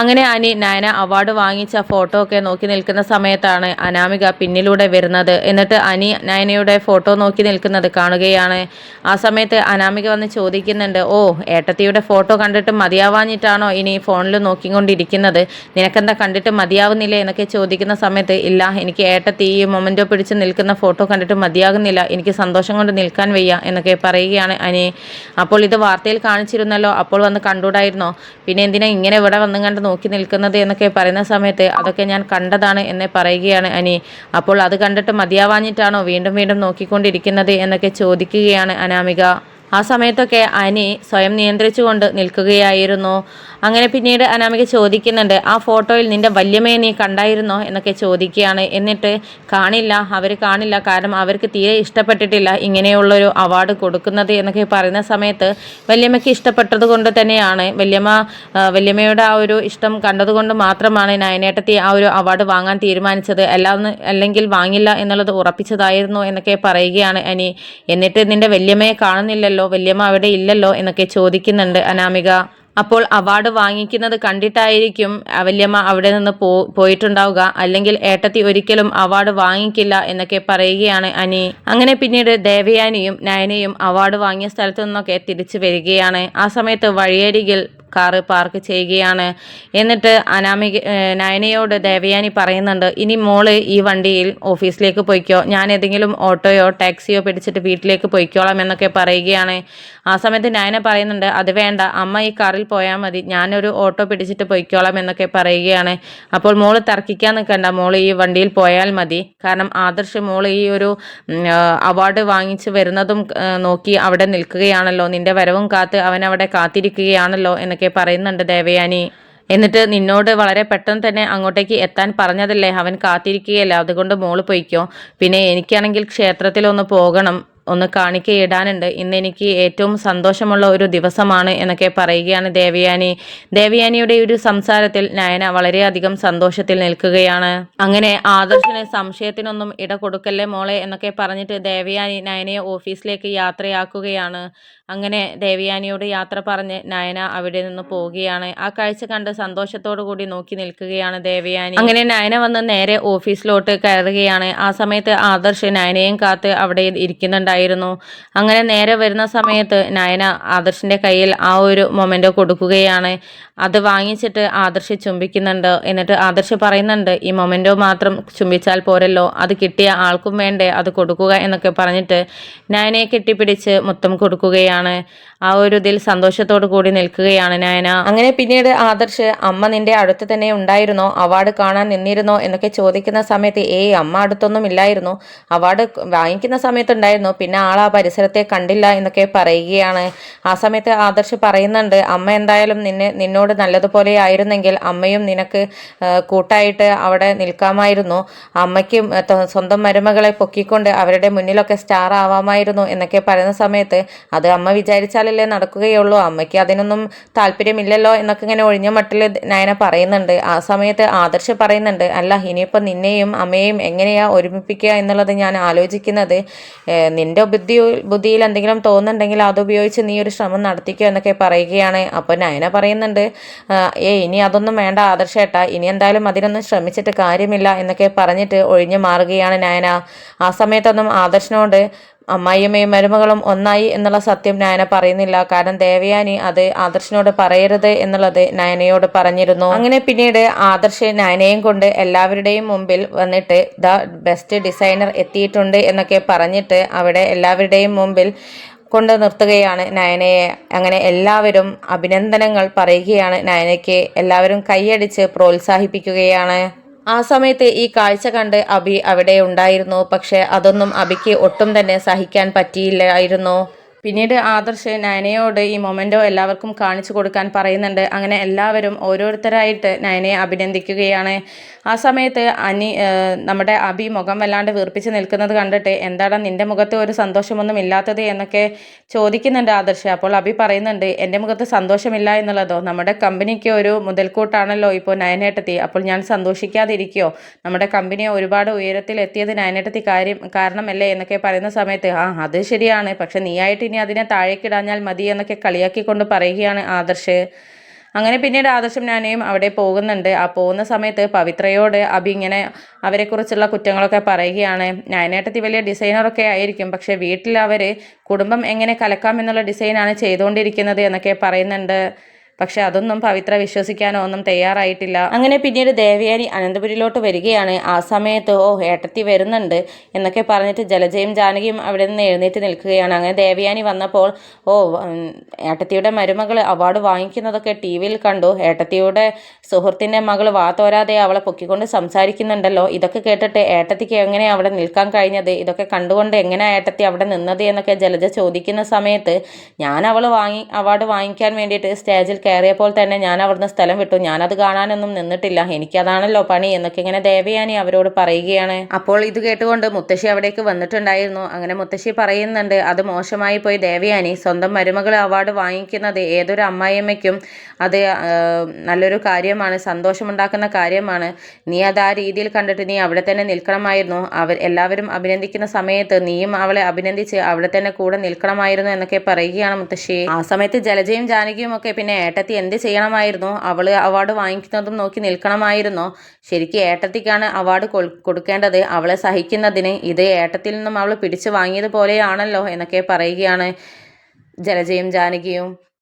അങ്ങനെ അനി നയന അവാർഡ് വാങ്ങിച്ച ഫോട്ടോ ഒക്കെ നോക്കി നിൽക്കുന്ന സമയത്താണ് അനാമിക പിന്നിലൂടെ വരുന്നത്. എന്നിട്ട് അനി നയനയുടെ ഫോട്ടോ നോക്കി നിൽക്കുന്നത് കാണുകയാണ്. ആ സമയത്ത് അനാമിക വന്ന് ചോദിക്കുന്നുണ്ട് ഓ ഏട്ടത്തിയുടെ ഫോട്ടോ കണ്ടിട്ട് മതിയാവാഞ്ഞിട്ടാണോ ഇനി ഫോണിൽ നോക്കിക്കൊണ്ടിരിക്കുന്നത്? നിനക്കെന്താ കണ്ടിട്ട് മതിയാവുന്നില്ലേ? എന്നൊക്കെ ചോദിക്കുന്ന സമയത്ത് ഇല്ല എനിക്ക് ഏട്ടത്തി ഈ മൊമെന്റോ പിടിച്ച് നിൽക്കുന്ന ഫോട്ടോ കണ്ടിട്ട് മതിയാകുന്നില്ല. എനിക്ക് സന്തോഷം കൊണ്ട് നിൽക്കാൻ വയ്യ. എന്നൊക്കെ പറയുകയാണ് അനി. അപ്പോൾ ഇത് വാർത്തയിൽ കാണിച്ചിരുന്നല്ലോ. അപ്പോൾ വന്ന് കണ്ടുകൂടായിരുന്നോ പിന്നെ എന്തിനാ ഇങ്ങനെ ഇവിടെ വന്നു നോക്കി നിൽക്കുന്നത് എന്നൊക്കെ പറയുന്ന സമയത്ത് അതൊക്കെ ഞാൻ കണ്ടതാണ് എന്നെ പറയുകയാണ് അനി. അപ്പോൾ അത് കണ്ടിട്ട് മതിയാവാഞ്ഞിട്ടാണോ വീണ്ടും വീണ്ടും നോക്കിക്കൊണ്ടിരിക്കുന്നത് എന്നൊക്കെ ചോദിക്കുകയാണ് അനാമിക. ആ സമയത്തൊക്കെ അനി സ്വയം നിയന്ത്രിച്ചുകൊണ്ട് നിൽക്കുകയായിരുന്നു. അങ്ങനെ പിന്നീട് അനാമിക ചോദിക്കുന്നുണ്ട് ആ ഫോട്ടോയിൽ നിന്റെ വല്യമ്മയെ നീ കണ്ടായിരുന്നോ? എന്നൊക്കെ ചോദിക്കുകയാണ്. എന്നിട്ട് കാണില്ല അവർ കാണില്ല. കാരണം അവർക്ക് തീരെ ഇഷ്ടപ്പെട്ടിട്ടില്ല ഇങ്ങനെയുള്ളൊരു അവാർഡ് കൊടുക്കുന്നത്. എന്നൊക്കെ പറയുന്ന സമയത്ത് വല്യമ്മയ്ക്ക് ഇഷ്ടപ്പെട്ടത് കൊണ്ട് തന്നെയാണ്. വല്യമ്മ വല്യമ്മയുടെ ആ ഒരു ഇഷ്ടം കണ്ടതുകൊണ്ട് മാത്രമാണ് നയനേട്ടത്തി ആ ഒരു അവാർഡ് വാങ്ങാൻ തീരുമാനിച്ചത്. അല്ലാന്ന് അല്ലെങ്കിൽ വാങ്ങില്ല എന്നുള്ളത് ഉറപ്പിച്ചതായിരുന്നു എന്നൊക്കെ പറയുകയാണ് അനി. എന്നിട്ട് നിന്റെ വല്യമ്മയെ കാണുന്നില്ലല്ലോ. വല്യമ്മ അവിടെ ഇല്ലല്ലോ എന്നൊക്കെ ചോദിക്കുന്നുണ്ട് അനാമിക. അപ്പോൾ അവാർഡ് വാങ്ങിക്കുന്നത് കണ്ടിട്ടായിരിക്കും വല്യമ്മ അവിടെ നിന്ന് പോ പോയിട്ടുണ്ടാവുക. അല്ലെങ്കിൽ ഏട്ടത്തി ഒരിക്കലും അവാർഡ് വാങ്ങിക്കില്ല എന്നൊക്കെ പറയുകയാണ് അനി. അങ്ങനെ പിന്നീട് ദേവയാനിയും നയനയും അവാർഡ് വാങ്ങിയ സ്ഥലത്തു നിന്നൊക്കെ തിരിച്ചു വരികയാണ്. ആ സമയത്ത് വഴിയരികിൽ കാറ് പാർക്ക് ചെയ്യുകയാണ്. എന്നിട്ട് അനാമിക നയനയോട് ദേവയാനി പറയുന്നുണ്ട് ഇനി മോൾ ഈ വണ്ടിയിൽ ഓഫീസിലേക്ക് പോയിക്കോ. ഞാൻ ഏതെങ്കിലും ഓട്ടോയോ ടാക്സിയോ പിടിച്ചിട്ട് വീട്ടിലേക്ക് പോയിക്കോളാം എന്നൊക്കെ പറയുകയാണ്. ആ സമയത്ത് നയന പറയുന്നുണ്ട് അത് വേണ്ട. അമ്മ ഈ കാറിൽ പോയാൽ മതി. ഞാനൊരു ഓട്ടോ പിടിച്ചിട്ട് പോയിക്കോളാം എന്നൊക്കെ പറയുകയാണ്. അപ്പോൾ മോൾ തർക്കിക്കാൻ നിൽക്കണ്ട. മോൾ ഈ വണ്ടിയിൽ പോയാൽ മതി. കാരണം ആദർശ് മോൾ ഈ ഒരു അവാർഡ് വാങ്ങിച്ച് വരുന്നതും നോക്കി അവിടെ നിൽക്കുകയാണല്ലോ. നിന്റെ വരവും കാത്ത് അവൻ അവിടെ കാത്തിരിക്കുകയാണല്ലോ. എന്നൊക്കെ പറയുന്നുണ്ട് ദേവയാനി. എന്നിട്ട് നിന്നോട് വളരെ പെട്ടെന്ന് തന്നെ അങ്ങോട്ടേക്ക് എത്താൻ പറഞ്ഞതല്ലേ? അവൻ കാത്തിരിക്കുകയല്ല? അതുകൊണ്ട് മോൾ പൊയ്ക്കോ. പിന്നെ എനിക്കാണെങ്കിൽ ക്ഷേത്രത്തിലൊന്ന് പോകണം. ഒന്ന് കാണിക്കയിടാനുണ്ട് ഇന്ന് എനിക്ക് ഏറ്റവും സന്തോഷമുള്ള ഒരു ദിവസമാണ് എന്നൊക്കെ പറയുകയാണ് ദേവയാനി. ദേവയാനിയുടെ ഒരു സംസാരത്തിൽ നയന വളരെയധികം സന്തോഷത്തിൽ നിൽക്കുകയാണ്. അങ്ങനെ ആദർശന് സംശയത്തിനൊന്നും ഇട കൊടുക്കല്ലേ മോളെ എന്നൊക്കെ പറഞ്ഞിട്ട് ദേവയാനി നയനയെ ഓഫീസിലേക്ക് യാത്രയാക്കുകയാണ്. അങ്ങനെ ദേവയാനിയോട് യാത്ര പറഞ്ഞ് നയന അവിടെ നിന്ന് പോവുകയാണ്. ആ കാഴ്ച കണ്ട് സന്തോഷത്തോടു കൂടി നോക്കി നിൽക്കുകയാണ് ദേവയാനി. അങ്ങനെ നയന വന്ന് നേരെ ഓഫീസിലോട്ട് കയറുകയാണ്. ആ സമയത്ത് ആദർശ് നയനയും കാത്ത് അവിടെ ഇരിക്കുന്നുണ്ടായിരുന്നു അങ്ങനെ നേരെ വരുന്ന സമയത്ത് നയന ആദർശിന്റെ കയ്യിൽ ആ ഒരു മൊമെന്റ് കൊടുക്കുകയാണ്. അത് വാങ്ങിച്ചിട്ട് ആദർശ് ചുംബിക്കുന്നുണ്ട്. എന്നിട്ട് ആദർശ് പറയുന്നുണ്ട് ഈ മൊമെന്റോ മാത്രം ചുംബിച്ചാൽ പോരല്ലോ. അത് കിട്ടിയ ആൾക്കും വേണ്ടേ. അത് കൊടുക്കുക എന്നൊക്കെ പറഞ്ഞിട്ട് നയനയെ കെട്ടിപ്പിടിച്ച് മൊത്തം കൊടുക്കുകയാണ്. ആ ഒരു ഇതിൽ സന്തോഷത്തോടു കൂടി നിൽക്കുകയാണ് നയന. അങ്ങനെ പിന്നീട് ആദർശ് അമ്മ നിന്റെ അടുത്ത് തന്നെ ഉണ്ടായിരുന്നോ? അവാർഡ് കാണാൻ നിന്നിരുന്നോ? എന്നൊക്കെ ചോദിക്കുന്ന സമയത്ത് ഏയ് അമ്മ അടുത്തൊന്നും ഇല്ലായിരുന്നു. അവാർഡ് വാങ്ങിക്കുന്ന സമയത്ത് ഉണ്ടായിരുന്നു. പിന്നെ ആൾ ആ പരിസരത്തെ കണ്ടില്ല എന്നൊക്കെ പറയുകയാണ്. ആ സമയത്ത് ആദർശ് പറയുന്നുണ്ട് അമ്മ എന്തായാലും നിന്നെ നിന്നോട് നല്ലതുപോലെ ആയിരുന്നെങ്കിൽ അമ്മയും നിനക്ക് കൂട്ടായിട്ട് അവിടെ നിൽക്കാമായിരുന്നു. അമ്മയ്ക്കും സ്വന്തം മരുമകളെ പൊക്കിക്കൊണ്ട് അവരുടെ മുന്നിലൊക്കെ സ്റ്റാർ ആവാമായിരുന്നു എന്നൊക്കെ പറയുന്ന സമയത്ത് അത് അമ്മ വിചാരിച്ചാലല്ലേ നടക്കുകയുള്ളൂ. അമ്മയ്ക്ക് അതിനൊന്നും താല്പര്യമില്ലല്ലോ എന്നൊക്കെ ഇങ്ങനെ ഒഴിഞ്ഞ മട്ടിൽ നയന പറയുന്നുണ്ട്. ആ സമയത്ത് ആദർശ് പറയുന്നുണ്ട് അല്ല ഇനിയിപ്പോൾ നിന്നെയും അമ്മയെയും എങ്ങനെയാ ഒരുമിപ്പിക്കുക എന്നുള്ളത് ഞാൻ ആലോചിക്കുന്നത്? ഏഹ് നിന്റെ ബുദ്ധി ബുദ്ധിയിൽ എന്തെങ്കിലും തോന്നുന്നുണ്ടെങ്കിൽ അതുപയോഗിച്ച് നീ ഒരു ശ്രമം നടത്തിക്കോ എന്നൊക്കെ പറയുകയാണ്. അപ്പോൾ നയന പറയുന്നുണ്ട് ഏ ഇനി അതൊന്നും വേണ്ട ആദർശേട്ടാ ഇനി എന്തായാലും അതിനൊന്നും ശ്രമിച്ചിട്ട് കാര്യമില്ല എന്നൊക്കെ പറഞ്ഞിട്ട് ഒഴിഞ്ഞു മാറുകയാണ് നയന. ആ സമയത്തൊന്നും ആദർശനോട് അമ്മായിയമ്മയും മരുമകളും ഒന്നായി എന്നുള്ള സത്യം നയന പറയുന്നില്ല. കാരണം ദേവയാനി അത് ആദർശനോട് പറയരുത് എന്നുള്ളത് നയനയോട് പറഞ്ഞിരുന്നു. അങ്ങനെ പിന്നീട് ആദർശ് നയനയും കൊണ്ട് എല്ലാവരുടെയും മുമ്പിൽ വന്നിട്ട് ദ ബെസ്റ്റ് ഡിസൈനർ എത്തിയിട്ടുണ്ട് എന്നൊക്കെ പറഞ്ഞിട്ട് അവിടെ എല്ലാവരുടെയും മുമ്പിൽ കൊണ്ട് നിർത്തുകയാണ് നയനയെ. അങ്ങനെ എല്ലാവരും അഭിനന്ദനങ്ങൾ പറയുകയാണ് നയനയ്ക്ക്. എല്ലാവരും കൈയടിച്ച് പ്രോത്സാഹിപ്പിക്കുകയാണ്. ആ സമയത്ത് ഈ കാഴ്ച കണ്ട് അബി അവിടെ ഉണ്ടായിരുന്നു. പക്ഷെ അതൊന്നും അബിക്ക് ഒട്ടും തന്നെ സഹിക്കാൻ പറ്റിയില്ലായിരുന്നു. പിന്നീട് ആദർശ് നയനയോട് ഈ മൊമെന്റോ എല്ലാവർക്കും കാണിച്ചു കൊടുക്കാൻ പറയുന്നുണ്ട്. അങ്ങനെ എല്ലാവരും ഓരോരുത്തരായിട്ട് നയനയെ അഭിനന്ദിക്കുകയാണ്. ആ സമയത്ത് അനി നമ്മുടെ അഭി മുഖം വല്ലാണ്ട് വീർപ്പിച്ച് നിൽക്കുന്നത് കണ്ടിട്ട് എന്താടാ നിന്റെ മുഖത്ത് ഒരു സന്തോഷമൊന്നും ഇല്ലാത്തത് എന്നൊക്കെ ചോദിക്കുന്നുണ്ട് ആദർശ്. അപ്പോൾ അഭി പറയുന്നുണ്ട് എന്റെ മുഖത്ത് സന്തോഷമില്ല എന്നുള്ളതോ? നമ്മുടെ കമ്പനിക്ക് ഒരു മുതൽക്കൂട്ടാണല്ലോ ഇപ്പോൾ നയനേട്ടത്തി. അപ്പോൾ ഞാൻ സന്തോഷിക്കാതിരിക്കോ? നമ്മുടെ കമ്പനിയെ ഒരുപാട് ഉയരത്തിൽ എത്തിയത് നയനേട്ടത്തി കാര്യം കാരണമല്ലേ? എന്നൊക്കെ പറയുന്ന സമയത്ത് ആ അത് ശരിയാണ്. പക്ഷെ നീയായിട്ട് ഇനി അതിനെ താഴേക്കിടാഞ്ഞാൽ മതി എന്നൊക്കെ കളിയാക്കിക്കൊണ്ട് പറയുകയാണ് ആദർശ്. അങ്ങനെ പിന്നീട് ആദർശം ഞാനേയും അവിടെ പോകുന്നുണ്ട്. ആ പോകുന്ന സമയത്ത് പവിത്രയോട് അബി ഇങ്ങനെ അവരെക്കുറിച്ചുള്ള കുറ്റങ്ങളൊക്കെ പറയുകയാണ്. നയനേട്ടത്തി വലിയ ഡിസൈനറൊക്കെ ആയിരിക്കും. പക്ഷേ വീട്ടിൽ അവർ കുടുംബം എങ്ങനെ കലക്കാം എന്നുള്ള ഡിസൈനാണ് ചെയ്തുകൊണ്ടിരിക്കുന്നത് എന്നൊക്കെ പറയുന്നുണ്ട്. പക്ഷെ അതൊന്നും പവിത്ര വിശ്വസിക്കാനോ ഒന്നും തയ്യാറായിട്ടില്ല. അങ്ങനെ പിന്നീട് ദേവയാനി അനന്തപുരിയിലോട്ട് വരികയാണ്. ആ സമയത്ത് ഓ ഏട്ടത്തി വരുന്നുണ്ട് എന്നൊക്കെ പറഞ്ഞിട്ട് ജലജയും ജാനകിയും അവിടെ നിന്ന് എഴുന്നേറ്റ് നിൽക്കുകയാണ്. അങ്ങനെ ദേവയാനി വന്നപ്പോൾ ഓ ഏട്ടത്തിയുടെ മരുമകൾ അവാർഡ് വാങ്ങിക്കുന്നതൊക്കെ ടി വിയിൽ കണ്ടു. ഏട്ടത്തിയുടെ സുഹൃത്തിന്റെ മകൾ വാത്തോരാതെ അവളെ പൊക്കിക്കൊണ്ട് സംസാരിക്കുന്നുണ്ടല്ലോ. ഇതൊക്കെ കേട്ടിട്ട് ഏട്ടത്തിക്ക് എങ്ങനെ അവിടെ നിൽക്കാൻ കഴിഞ്ഞത്? ഇതൊക്കെ കണ്ടുകൊണ്ട് എങ്ങനെ ഏട്ടത്തി അവിടെ നിന്നത്? എന്നൊക്കെ ജലജ ചോദിക്കുന്ന സമയത്ത് ഞാൻ അവൾ വാങ്ങി അവാർഡ് വാങ്ങിക്കാൻ വേണ്ടിയിട്ട് സ്റ്റേജിൽ കയറിയപ്പോൾ തന്നെ ഞാൻ അവിടുന്ന് സ്ഥലം വിട്ടു. ഞാനത് കാണാനൊന്നും നിന്നിട്ടില്ല. എനിക്കതാണല്ലോ പണി എന്നൊക്കെ ഇങ്ങനെ ദേവയാനി അവരോട് പറയുകയാണ്. അപ്പോൾ ഇത് കേട്ടുകൊണ്ട് മുത്തശ്ശി അവിടേക്ക് വന്നിട്ടുണ്ടായിരുന്നു. അങ്ങനെ മുത്തശ്ശി പറയുന്നുണ്ട് അത് മോശമായി പോയി ദേവയാനി. സ്വന്തം മരുമകൾ അവാർഡ് വാങ്ങിക്കുന്നത് ഏതൊരു അമ്മായിയമ്മയ്ക്കും അത് നല്ലൊരു കാര്യമാണ് സന്തോഷമുണ്ടാക്കുന്ന കാര്യമാണ്. നീ അത് ആ രീതിയിൽ കണ്ടിട്ട് നീ അവിടെ തന്നെ നിൽക്കണമായിരുന്നു. അവർ എല്ലാവരും അഭിനന്ദിക്കുന്ന സമയത്ത് നീയും അവളെ അഭിനന്ദിച്ച് അവിടെ തന്നെ കൂടെ നിൽക്കണമായിരുന്നു എന്നൊക്കെ പറയുകയാണ് മുത്തശ്ശി. ആ സമയത്ത് ജലജയും ജാനകിയും ഒക്കെ പിന്നെ ഏട്ടത്തി എന്ത് ചെയ്യണമായിരുന്നു? അവൾ അവാർഡ് വാങ്ങിക്കുന്നതും നോക്കി നിൽക്കണമായിരുന്നോ? ശരിക്കും ഏട്ടത്തിക്കാണ് അവാർഡ് കൊടുക്കേണ്ടത്. അവളെ സഹിക്കുന്നതിന് ഇത് ഏട്ടത്തിൽ നിന്നും അവൾ പിടിച്ചു വാങ്ങിയതുപോലെയാണല്ലോ എന്നൊക്കെ പറയുകയാണ് ജലജയും ജാനകിയും.